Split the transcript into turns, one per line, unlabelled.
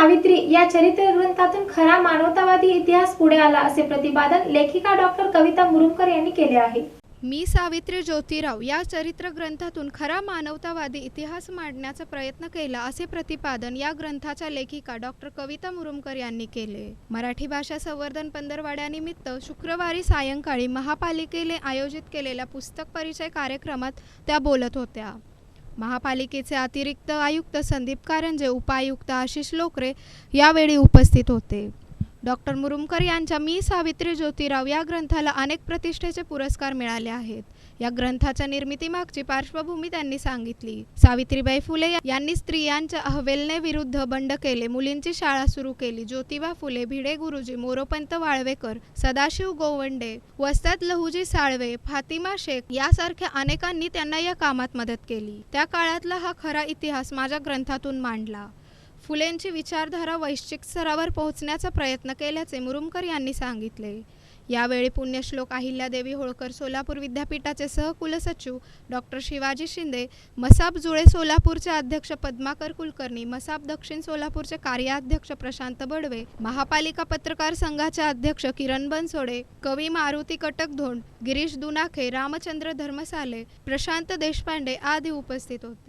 सावित्री या चरित्र ग्रंथातून खरा मानवतावादी इतिहास पुढे आला असे प्रतिपादन लेखिका डॉक्टर कविता मुरुमकर यांनी केले आहे.
मी सावित्री ज्योतिराव या चरित्र ग्रंथातून खरा मानवतावादी इतिहास मांडण्याचा प्रयत्न केला असे प्रतिपादन या ग्रंथाच्या लेखिका डॉक्टर कविता मुरुमकर यांनी केले. मराठी भाषा संवर्धन पंधरवाड्यानिमित्त शुक्रवारी सायंकाळी महापालिकेने आयोजित केलेल्या पुस्तक परिचय कार्यक्रमात त्या बोलत होत्या. महापालिकेचे अतिरिक्त आयुक्त संदीप कारंजे उपायुक्त आशिष लोकरे यावेळी उपस्थित होते. डॉक्टर मुरुमकर यांच्या मी सावित्री ज्योतिराव या ग्रंथाला अनेक प्रतिष्ठेचे पुरस्कार मिळाले आहेत. या ग्रंथाच्या निर्मितीमागची पार्श्वभूमी त्यांनी सांगितली. सावित्रीबाई फुले यांनी स्त्रियांच्या अहवेलने विरुद्ध बंड केले मुलींची शाळा सुरू केली. ज्योतिबा फुले भिडे गुरुजी मोरोपंत वाळवेकर सदाशिव गोवंडे वस्ताद लहुजी साळवे फातिमा शेख यासारख्या अनेकांनी त्यांना या कामात मदत केली. त्या काळातला हा खरा इतिहास माझ्या ग्रंथातून मांडला. फुलेंची विचारधारा वैश्विक स्तरावर पोहोचण्याचा प्रयत्न केल्याचे मुरुमकर यांनी सांगितले. यावेळी पुण्यश्लोक अहिल्यादेवी होळकर सोलापूर विद्यापीठाचे सहकुलसचिव डॉक्टर शिवाजी शिंदे मसाब जुळे सोलापूरचे अध्यक्ष पद्माकर कुलकर्णी मसाब दक्षिण सोलापूरचे कार्याध्यक्ष प्रशांत बडवे महापालिका पत्रकार संघाचे अध्यक्ष किरण बनसोडे कवी मारुती कटकधोंड गिरीश दुनाखे रामचंद्र धर्मसाले प्रशांत देशपांडे आदी उपस्थित होते.